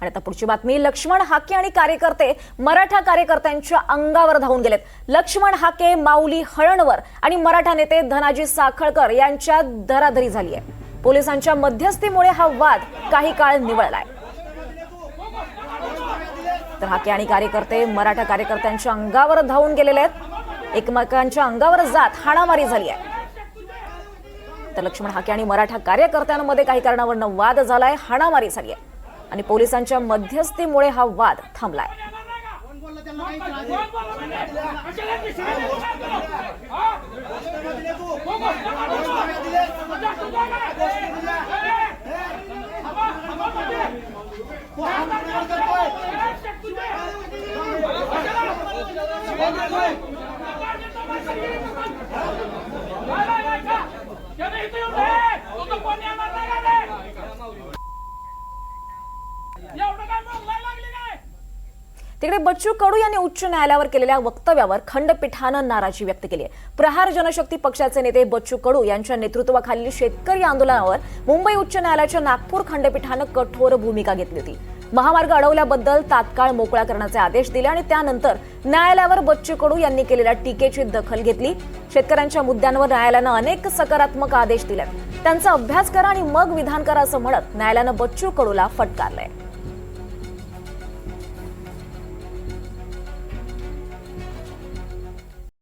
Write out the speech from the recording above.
आणि आता पुढची बातमी लक्ष्मण हाके आणि कार्यकर्ते मराठा कार्यकर्त्यांच्या अंगावर धावून गेलेत. लक्ष्मण हाके माऊली हळणवर आणि मराठा नेते धनाजी साखळकर यांच्यात धराधरी झाली आहे. पोलिसांच्या मध्यस्थीमुळे हा वाद काही काळ निवळलाय. तर हाके आणि कार्यकर्ते मराठा कार्यकर्त्यांच्या अंगावर धावून गेलेले आहेत. एकमेकांच्या अंगावर जात हाणामारी झाली आहे. तर लक्ष्मण हाके आणि मराठा कार्यकर्त्यांमध्ये काही कारणावरनं वाद झालाय हाणामारी झाली आहे. आणि पोलिसांच्या मध्यस्थीमुळे हा वाद थांबलाय. तिकडे बच्चू कडू यांनी उच्च न्यायालयावर केलेल्या वक्तव्यावर खंडपीठानं नाराजी व्यक्त केली आहे. प्रहार जनशक्ती पक्षाचे नेते बच्चू कडू यांच्या नेतृत्वाखालील शेतकरी आंदोलनावर मुंबई उच्च न्यायालयाच्या नागपूर खंडपीठानं कठोर भूमिका घेतली होती. महामार्ग अडवल्याबद्दल तात्काळ मोकळा करण्याचे आदेश दिले आणि त्यानंतर न्यायालयावर बच्चू कडू यांनी केलेल्या टीकेची दखल घेतली. शेतकऱ्यांच्या मुद्द्यांवर न्यायालयानं अनेक सकारात्मक आदेश दिले त्यांचा अभ्यास करा आणि मग विधान करा असं म्हणत न्यायालयानं बच्चू कडूला फटकारलंय.